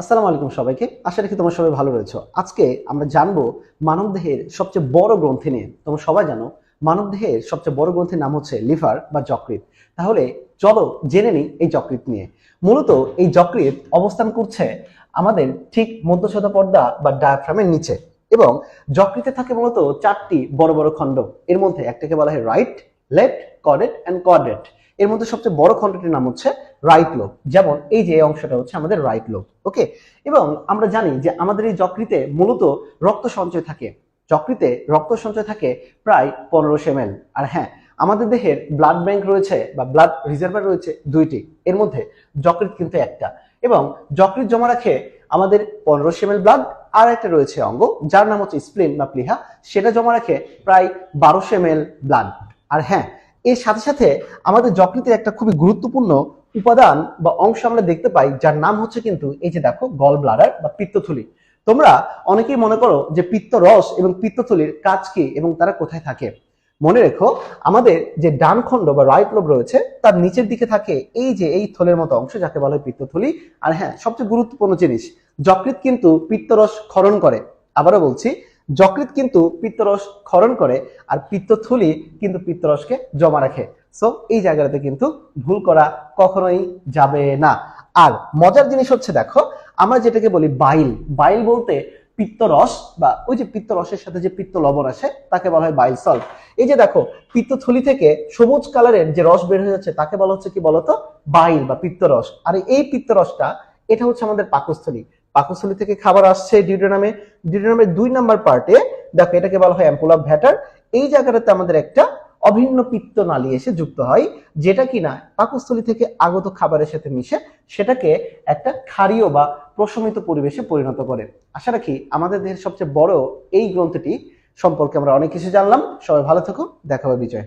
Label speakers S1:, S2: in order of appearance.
S1: আসসালামু আলাইকুম সবাইকে। আশা রাখি তোমরা সবাই ভালো রয়েছো। আজকে আমরা জানব মানবদেহের সবচেয়ে বড় গ্রন্থি নিয়ে। তোমরা সবাই জানো, মানবদেহের সবচেয়ে বড় গ্রন্থির নাম হচ্ছে লিভার বা যকৃৎ। তাহলে চলো জেনে নিই এই যকৃৎ নিয়ে। মূলত এই যকৃৎ অবস্থান করছে আমাদের ঠিক মধ্যচ্ছদা পর্দা বা ডায়াফ্রামের নিচে এবং যকৃতে থাকে মূলত চারটি বড় বড় খণ্ড। এর মধ্যে একটাকে বলা হয় right left chordate and chordate এর মধ্যে সবচেয়ে বড় খণ্ডটির নাম হচ্ছে রাইট লোব যেমন এই যে অংশটা হচ্ছে আমাদের রাইট লোব ওকে এবং আমরা জানি যে আমাদের এই যকৃতে মূলত রক্ত সঞ্চয় থাকে। যকৃতে রক্ত সঞ্চয় থাকে প্রায় পনেরোশো এমএল আর হ্যাঁ আমাদের দেহের ব্লাড ব্যাংক রয়েছে বা ব্লাড রিজার্ভার রয়েছে দুইটি। এর মধ্যে যকৃৎ কিন্তু একটা। এবং যকৃৎ জমা রাখে আমাদের পনেরোশো এমএল ব্লাড আর একটা রয়েছে অঙ্গ, যার নাম হচ্ছে স্প্লিন বা প্লিহা। সেটা জমা রাখে প্রায় বারোশো এমএল ব্লাড আর হ্যাঁ এর সাথে সাথে আমাদের যকৃতের একটা খুবই গুরুত্বপূর্ণ উপাদান বা অংশ আমরা দেখতে পাই, যার নাম হচ্ছে কিন্তু এই যে দেখো গল ব্লাডার বা পিত্তথলি। তোমরা অনেকেই মনে করো যে পিত্ত রস এবং পিত্তথলির কাজ কি এবং তারা কোথায় থাকে? মনে রেখো, আমাদের যে ডান খণ্ড বা রাইট লোব রয়েছে, তার নিচের দিকে থাকে এই যে এই থলের মতো অংশ যাকে বলা হয় পিত্তথলি। আর হ্যাঁ সবচেয়ে গুরুত্বপূর্ণ জিনিস যকৃত কিন্তু পিত্তরস ক্ষরণ করে। আবারও বলছি যকৃৎ কিন্তু পিত্তরস ক্ষরণ করে আর পিত্তথলি কিন্তু পিত্তরসকে জমা রাখে। সো এই জায়গাটাতে কিন্তু ভুল করা কখনোই যাবে না। আর মজার জিনিস হচ্ছে দেখো, আমরা যেটাকে বলি বাইল। বাইল বলতে পিত্তরস বা ওই যে পিত্তরসের সাথে যে পিত্ত লবণ আসে তাকে বলা হয় বাইল সল্ট। এই যে দেখো, পিত্তথলি থেকে সবুজ কালারের যে রস বের হয়ে যাচ্ছে, তাকে বলা হচ্ছে কি বলতো? বাইল বা পিত্তরস। আর এই পিত্তরসটা, এটা হচ্ছে আমাদের পাকস্থলী। পাকস্থলী থেকে খাবার আসছে ডিউডোনামে। ডিউডোনামের দুই নাম্বার পার্টে, দেখো এটাকে বলা হয় অ্যাম্পুল ভ্যাটার এই জায়গাটাতে আমাদের একটা অভিন্ন পিত্ত নালী এসে যুক্ত হয়, যেটা কিনা পাকস্থলী থেকে আগত খাবারের সাথে মিশে সেটাকে একটা ক্ষারীয় বা প্রশমিত পরিবেশে পরিণত করে। আশা রাখি আমাদের দেহের সবচেয়ে বড় এই গ্রন্থটি সম্পর্কে আমরা অনেক কিছু জানলাম। সবাই ভালো থাকো, দেখা বিজয়।